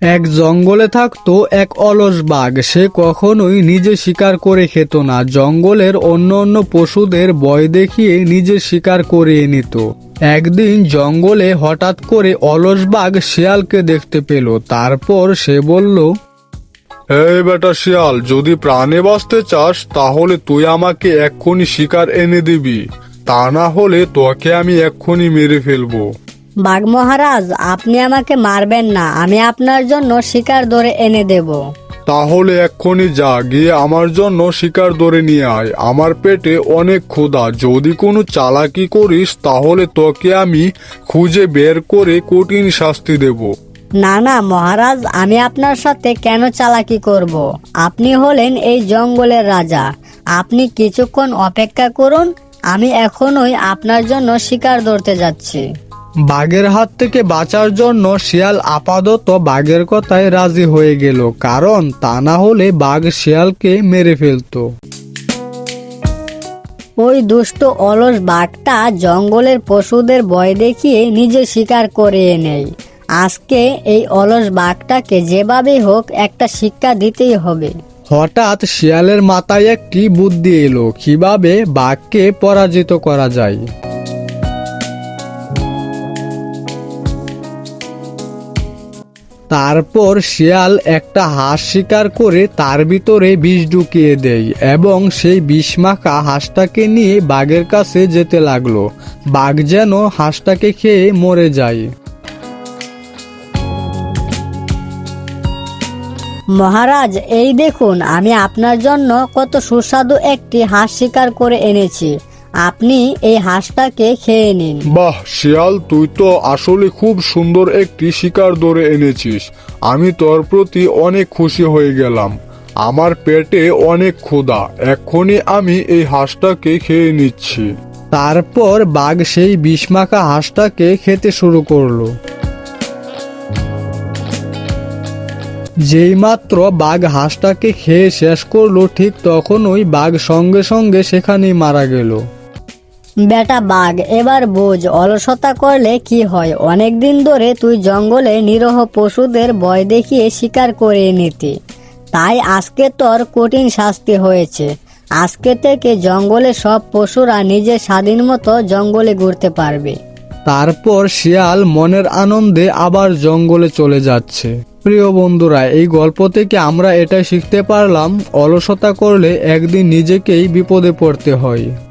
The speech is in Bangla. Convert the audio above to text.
এক জঙ্গলে থাকতো এক অলস বাঘ। সে কখনোই নিজে শিকার করে খেত না। জঙ্গলের অন্য অন্য পশুদের বয় দেখিয়ে নিজে শিকার করিয়ে নিত। একদিন জঙ্গলে হঠাৎ করে অলস বাঘ শিয়ালকে দেখতে পেল। তারপর সে বলল, এই বেটা শিয়াল, যদি প্রাণে বাঁচতে চাস, তাহলে তুই আমাকে এক্ষুনি শিকার এনে দিবি। তা না হলে তোকে আমি এক্ষুনি মেরে ফেলব। বাঘ মহারাজ আপনি আমাকে মারবেন না আমি আপনার জন্য শিকার ধরে এনে দেব। তাহলে এক্ষুনি যা গিয়ে আমার জন্য শিকার ধরে নিয়ে আয়। আমার পেটে অনেক ক্ষুধা যদি কোনো চালাকি করিস তাহলে তোকে আমি খুঁজে বের করে কঠিন শাস্তি দেব। না না মহারাজ আমি আপনার সাথে কেন চালাকি করব? আপনি হলেন এই জঙ্গলের রাজা। আপনি কিছুক্ষণ অপেক্ষা করুন আমি এখনই আপনার জন্য শিকার ধরতে যাচ্ছি। বাঘের হাত থেকে বাঁচার জন্য শিয়াল আপাতত বাঘের কথায় রাজি হয়ে গেল কারণ তা না হলে বাঘ শিয়ালকে মেরে ফেলতো। ওই দুষ্ট অলস বাঘটা জঙ্গলের পশুদের ভয় দেখিয়ে নিজে শিকার করে নেয় আজকে এই অলস বাঘটাকে যেভাবে হোক একটা শিক্ষা দিতেই হবে। হঠাৎ শিয়ালের মাথায় একটি বুদ্ধি এলো কীভাবে বাঘকে পরাজিত করা যায়। তারপর শিয়াল একটা হাঁস শিকার করে তার ভিতরে বিষ ঢুকিয়ে দেয় এবং সেই বিষ মাখা হাঁসটাকে নিয়ে বাঘের কাছে যেতে লাগল। বাঘ যেন হাঁসটাকে খেয়ে মরে যায়। মহারাজ, এই দেখুন, আমি আপনার জন্য কত সুস্বাদু একটি হাঁস শিকার করে এনেছি। আপনি এই হাঁসটাকে খেয়ে নিন। বাহ শিয়াল তুই তো আসলে খুব সুন্দর একটি শিকার ধরে এনেছিস। আমি তোর প্রতি অনেক খুশি হয়ে গেলাম। আমার পেটে অনেক ক্ষুধা। এক্ষুনি আমি এই হাঁসটাকে খেয়ে নিচ্ছি। তারপর বাঘ সেই বিষমাখা হাঁসটাকে খেতে শুরু করল। যেইমাত্র বাঘ হাঁসটাকে খেয়ে শেষ করল ঠিক তখনই বাঘ সঙ্গে সঙ্গে সেখানেই মারা গেল। বেটা বাঘ, এবার বোঝ, অলসতা করলে কি হয়? অনেক দিন ধরে তুই জঙ্গলে নিরহ পশুদের ভয় দেখিয়ে শিকার করে নিতি। তাই আজকে তোর কঠিন শাস্তি হয়েছে। আজকে থেকে জঙ্গলে সব পশুরা নিজের স্বাধীন মতো জঙ্গলে ঘুরতে পারবে। তারপর শিয়াল মনের আনন্দে আবার জঙ্গলে চলে যাচ্ছে। প্রিয় বন্ধুরা, এই গল্প থেকে আমরা এটাই শিখতে পারলাম, অলসতা করলে একদিন নিজেকেই বিপদে পড়তে হয়।